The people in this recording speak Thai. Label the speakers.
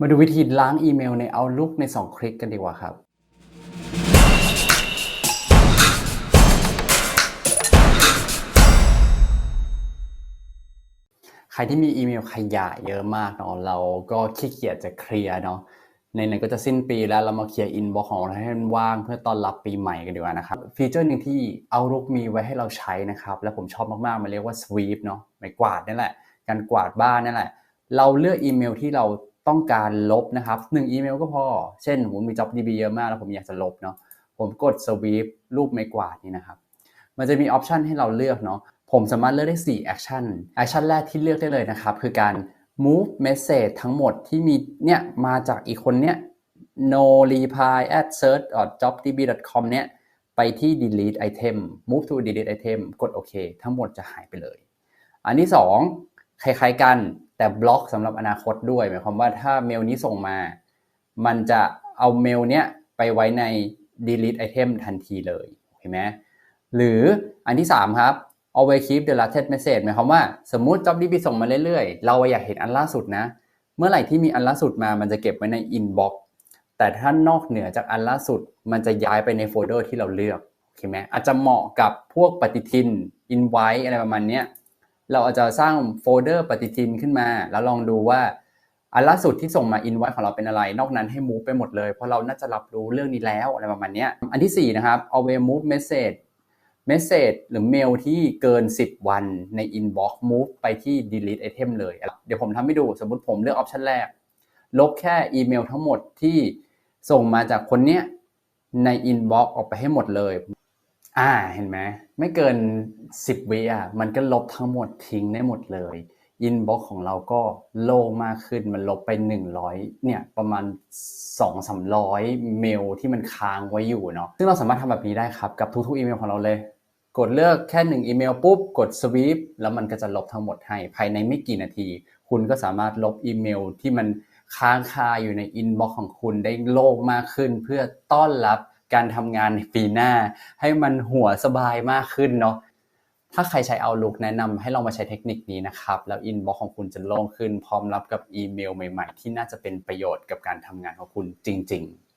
Speaker 1: มาดูวิธีล้างอีเมลใน Outlook ใน 2 คลิกกันดีกว่าครับ ใครที่มีอีเมลขยะเยอะมากเนาะเราก็ขี้เกียจจะเคลียร์เนาะในไหนก็จะสิ้นปีแล้วเรามาเคลียร์อินบ็อกของเราให้มันว่างเพื่อต้อนรับปีใหม่กันดีกว่านะครับ ฟีเจอร์หนึ่งที่ Outlook มีไว้ให้เราใช้นะครับ และผมชอบมากๆ มันเรียกว่า sweep เนาะไม้กวาดนั่นแหละ การกวาดบ้านนั่นแหละ เราเลือกอีเมลที่เรา ต้องการลบนะครับหนึ่งอีเมลก็พอ เช่นผมมี JobDB เยอะมากแล้วผมอยากจะลบเนาะผมกด sweep รูปไม้กวาดนี่นะครับ มันจะมีออปชันให้เราเลือกเนาะผมสามารถเลือกได้4 action action แรกที่เลือกได้เลยนะครับ คือการ move message ทั้งหมดที่มีเนี่ยมาจากอีกคนเนี่ย no reply at search jobdb com เนี่ยไปที่ delete item move to delete item กดโอเคทั้งหมดจะหายไปเลย อันที่ 2 คล้ายๆกัน แต่บล็อกสำหรับอนาคตด้วยหมายความว่าถ้าเมลนี้ส่งมา มันจะเอาเมลเนี้ยไปไว้ใน delete item ทันทีเลยเห็นไหมหรืออันที่ 3 ครับ always keep the latest message หมายความว่าสมมุติ JobDB ส่งมาเรื่อยๆ เราอยากเห็นอันล่าสุดนะ เมื่อไหร่ที่มีอันล่าสุดมามันจะเก็บไว้ใน inbox แต่ถ้านอกเหนือจากอันล่าสุด มันจะย้ายไปในโฟลเดอร์ที่เราเลือกโอเคไหมอาจจะเหมาะกับพวกปฏิทิน invite อะไรประมาณเนี้ย เราอาจจะสร้างโฟลเดอร์ปฏิทินขึ้นมา แล้วลองดูว่าอันล่าสุดที่ส่งมา invite ของเราเป็นอะไร นอกนั้นให้ move ไปหมดเลย เพราะเราน่าจะรับรู้เรื่องนี้แล้วอะไรประมาณนี้อันที่ 4 นะครับ always move message message หรือเมลที่เกิน 10 วันใน inbox move ไปที่ delete item เลย เดี๋ยวผมทำให้ดูสมมติผมเลือกออปชันแรก ลบแค่อีเมลทั้งหมดที่ส่งมาจากคนเนี้ยใน inbox ออกไปให้หมดเลย อ่าเห็นไหมไม่เกิน10วิอะมันก็ลบทั้งหมดทิ้งได้หมดเลย inbox ของเราก็โล่งมากขึ้นมันลบไป 100เนี่ยประมาณ 2-300 เมลที่มันค้างไว้อยู่เนาะซึ่งเราสามารถทำแบบนี้ได้ครับ กับทุกๆอีเมลของเราเลย กดเลือกแค่ 1 อีเมลปุ๊บ กด sweep แล้วมันก็จะลบทั้งหมดให้ ภายในไม่กี่นาที คุณก็สามารถลบอีเมลที่มันค้างคาอยู่ใน inbox ของคุณได้โล่งมากขึ้น เพื่อต้อนรับ การทำงานในปีหน้า ให้มันหัวสบายมากขึ้นเนาะถ้าใครใช้ Outlook แนะนำให้ลองมาใช้เทคนิคนี้นะครับ แล้วอินบ็อกของคุณจะโล่งขึ้น พร้อมรับกับอีเมลใหม่ ๆ ที่น่าจะเป็นประโยชน์กับการทำงานของคุณจริง ๆ